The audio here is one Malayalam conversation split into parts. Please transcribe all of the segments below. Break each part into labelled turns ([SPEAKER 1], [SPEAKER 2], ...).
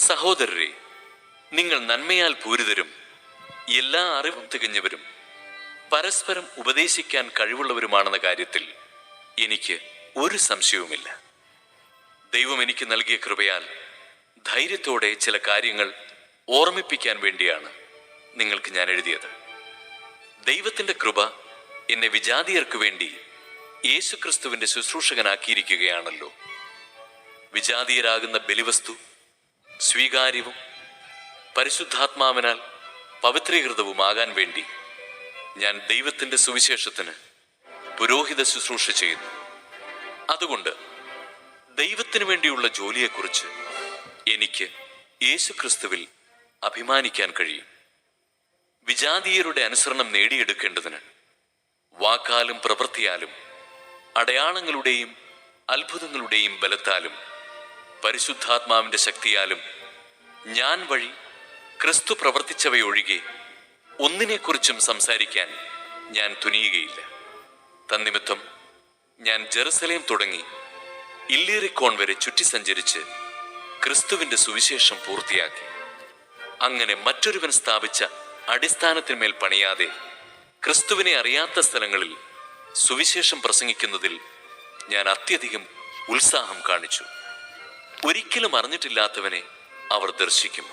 [SPEAKER 1] സഹോദരരെ നിങ്ങൾ നന്മയാൽ പൂരിതരും എല്ലാ അറിവും തികഞ്ഞവരും പരസ്പരം ഉപദേശിക്കാൻ കഴിവുള്ളവരുമാണെന്ന കാര്യത്തിൽ എനിക്ക് ഒരു സംശയവുമില്ല. ദൈവം എനിക്ക് നൽകിയ കൃപയാൽ ധൈര്യത്തോടെ ചില കാര്യങ്ങൾ ഓർമ്മിപ്പിക്കാൻ വേണ്ടിയാണ് നിങ്ങൾക്ക് ഞാൻ എഴുതിയത്. ദൈവത്തിന്റെ കൃപ എന്നെ വിജാതിയർക്ക് വേണ്ടി യേശുക്രിസ്തുവിന്റെ ശുശ്രൂഷകനാക്കിയിരിക്കുകയാണല്ലോ. വിജാതീയരാകുന്ന ബലിവസ്തു സ്വീകാര്യവും പരിശുദ്ധാത്മാവിനാൽ പവിത്രീകൃതവുമാകാൻ വേണ്ടി ഞാൻ ദൈവത്തിന്റെ സുവിശേഷത്തിന് പുരോഹിത ശുശ്രൂഷ ചെയ്യുന്നു. അതുകൊണ്ട് ദൈവത്തിന് വേണ്ടിയുള്ള ജോലിയെക്കുറിച്ച് എനിക്ക് യേശുക്രിസ്തുവിൽ അഭിമാനിക്കാൻ കഴിയും. വിജാതീയരുടെ അനുസരണം നേടിയെടുക്കേണ്ടതിന് വാക്കാലും പ്രവൃത്തിയാലും അടയാളങ്ങളുടെയും അത്ഭുതങ്ങളുടെയും ബലത്താലും പരിശുദ്ധാത്മാവിന്റെ ശക്തിയാലും ഞാൻ വഴി ക്രിസ്തു പ്രവർത്തിച്ചവയൊഴികെ ഒന്നിനെക്കുറിച്ചും സംസാരിക്കാൻ ഞാൻ തുനിയുകയില്ല. തന്നിമിത്തം ഞാൻ ജെറുസലേം തുടങ്ങി ഇല്ലീറിക്കോൺ വരെ ചുറ്റി സഞ്ചരിച്ച് ക്രിസ്തുവിന്റെ സുവിശേഷം പൂർത്തിയാക്കി. അങ്ങനെ മറ്റൊരുവൻ സ്ഥാപിച്ച അടിസ്ഥാനത്തിന്മേൽ പണിയാതെ ക്രിസ്തുവിനെ അറിയാത്ത സ്ഥലങ്ങളിൽ സുവിശേഷം പ്രസംഗിക്കുന്നതിൽ ഞാൻ അത്യധികം ഉത്സാഹം കാണിച്ചു. ഒരിക്കലും അറിഞ്ഞിട്ടില്ലാത്തവനെ അവർ ദർശിക്കും.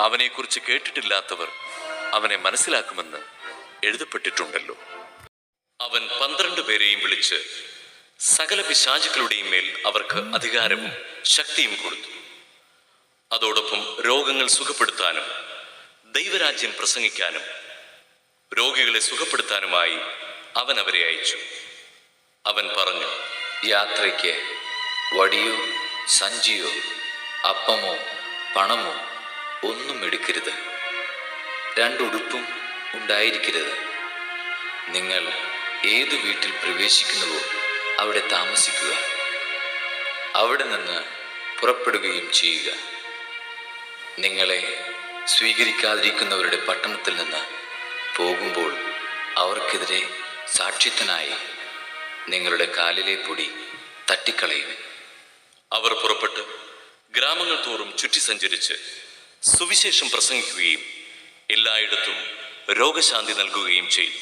[SPEAKER 1] അവനെക്കുറിച്ച് കേട്ടിട്ടില്ലാത്തവർ അവനെ മനസ്സിലാക്കുമെന്ന് എഴുതപ്പെട്ടിട്ടുണ്ടല്ലോ. അവൻ പന്ത്രണ്ട് പേരെയും വിളിച്ച് സകല പിശാചുക്കളുടെയും മേൽ അവർക്ക് അധികാരവും ശക്തിയും കൊടുത്തു. അതോടൊപ്പം രോഗങ്ങൾ സുഖപ്പെടുത്താനും ദൈവരാജ്യം പ്രസംഗിക്കാനും രോഗികളെ സുഖപ്പെടുത്താനുമായി അവൻ അവരെ അയച്ചു. അവൻ പറഞ്ഞു
[SPEAKER 2] യാത്രയ്ക്ക് വടിയോ സഞ്ചിയോ അപ്പമോ പണമോ ഒന്നും എടുക്കരുത്. രണ്ടുടുപ്പും ഉണ്ടായിരിക്കരുത്. നിങ്ങൾ ഏതു വീട്ടിൽ പ്രവേശിക്കുന്നുവോ അവിടെ താമസിക്കുക. അവിടെ നിന്ന് പുറപ്പെടുകയും ചെയ്യുക. നിങ്ങളെ സ്വീകരിക്കാതിരിക്കുന്നവരുടെ പട്ടണത്തിൽ നിന്ന് പോകുമ്പോൾ അവർക്കെതിരെ സാക്ഷ്യത്തിനായി നിങ്ങളുടെ കാലിലെ പൊടി തട്ടിക്കളയും
[SPEAKER 1] അവർ പുറപ്പെട്ട് ഗ്രാമങ്ങൾ തോറും ചുറ്റി സഞ്ചരിച്ച് സുവിശേഷം പ്രസംഗിക്കുകയും എല്ലായിടത്തും രോഗശാന്തി നൽകുകയും ചെയ്തു.